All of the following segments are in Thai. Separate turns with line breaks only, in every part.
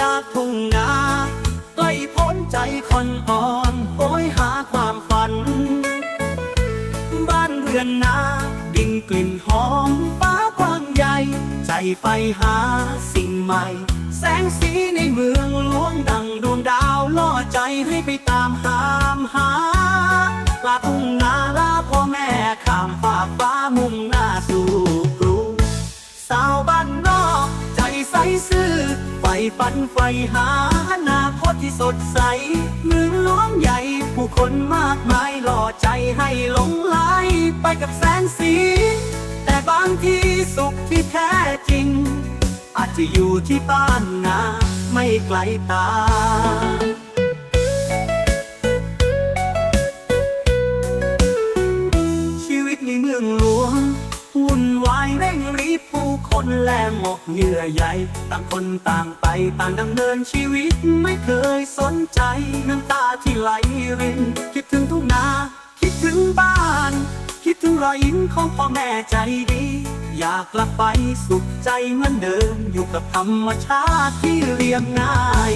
จากทุ่งนาใกล้พ้นใจคนอ่อนโหยหาความฝัน บ้านเรือนนาดิ่งกลิ่นหอมป้ากว้างใหญ่ ใจไปหาสิ่งใหม่ แสงสีในเมืองล้วงดังดวงดาวล่อใจให้ไปตามตามหาลาทุ่งนา ฝันไฟหาอนาคตที่สดใส เมืองหลวงใหญ่ผู้คนมากมายหล่อใจให้หลงไหลไปกับแสงสี แต่บางทีสุขที่แท้จริง อาจจะอยู่ที่บ้านนาไม่ไกลตาชีวิตในเมืองหลวง วุ่นวายเร่งรีบผู้คนแลหมกเหยื่อใหญ่ต่างคนต่างไปต่างดำเนินชีวิตไม่เคยสนใจน้ำตาที่ไหลริน คิดถึงทุ่งนา คิดถึงบ้าน คิดถึงรอยยิ้มของพ่อแม่ใจดี อยากกลับไปสุขใจเหมือนเดิม อยู่กับธรรมชาติที่เรียบง่าย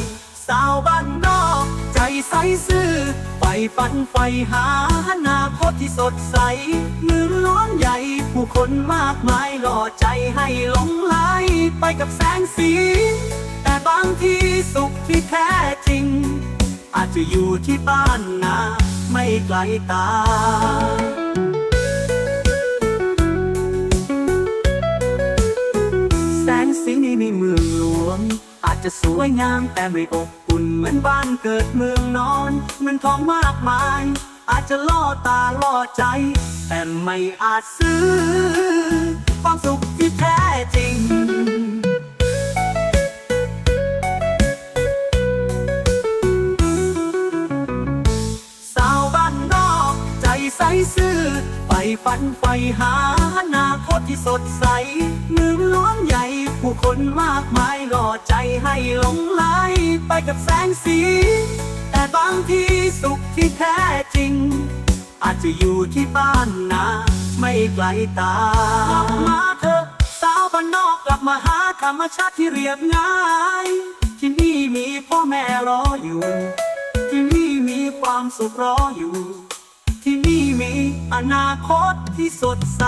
สาวบ้านนอก ใจใสซื่อไฟฝันไฟหาอนาคตที่สดใส มากมายหล่อใจให้หลงไหลไปกับแสงสี แต่บางทีสุขที่แท้จริง อาจจะอยู่ที่บ้านนาไม่ไกลตาแสงสีในเมืองหลวง อาจจะสวยงามแต่ไม่อบอุ่นเหมือนบ้านเกิดเมืองนอนเหมือนทองมากมาย อาจจะล่อตาล่อใจ แต่ไม่อาจซื้อ ความสุขที่แท้จริง สาวบ้านนอกใจใสซื่อไปฝันไฟหาอนาคตที่สดใสเมืองหลวงใหญ่ ผู้คนมากมายหล่อใจให้หลงไหลไปกับแสงสี แต่บางทีสุขที่แท้จริง อาจจะอยู่ที่บ้านนาไม่ไกลตากลับมาเถอะสาวบ้านนอกกลับมาหาธรรมชาติที่เรียบง่าย ที่นี่มีพ่อแม่รออยู่ ที่นี่มีความสุขรออยู่ ที่นี่มีอนาคตที่สดใส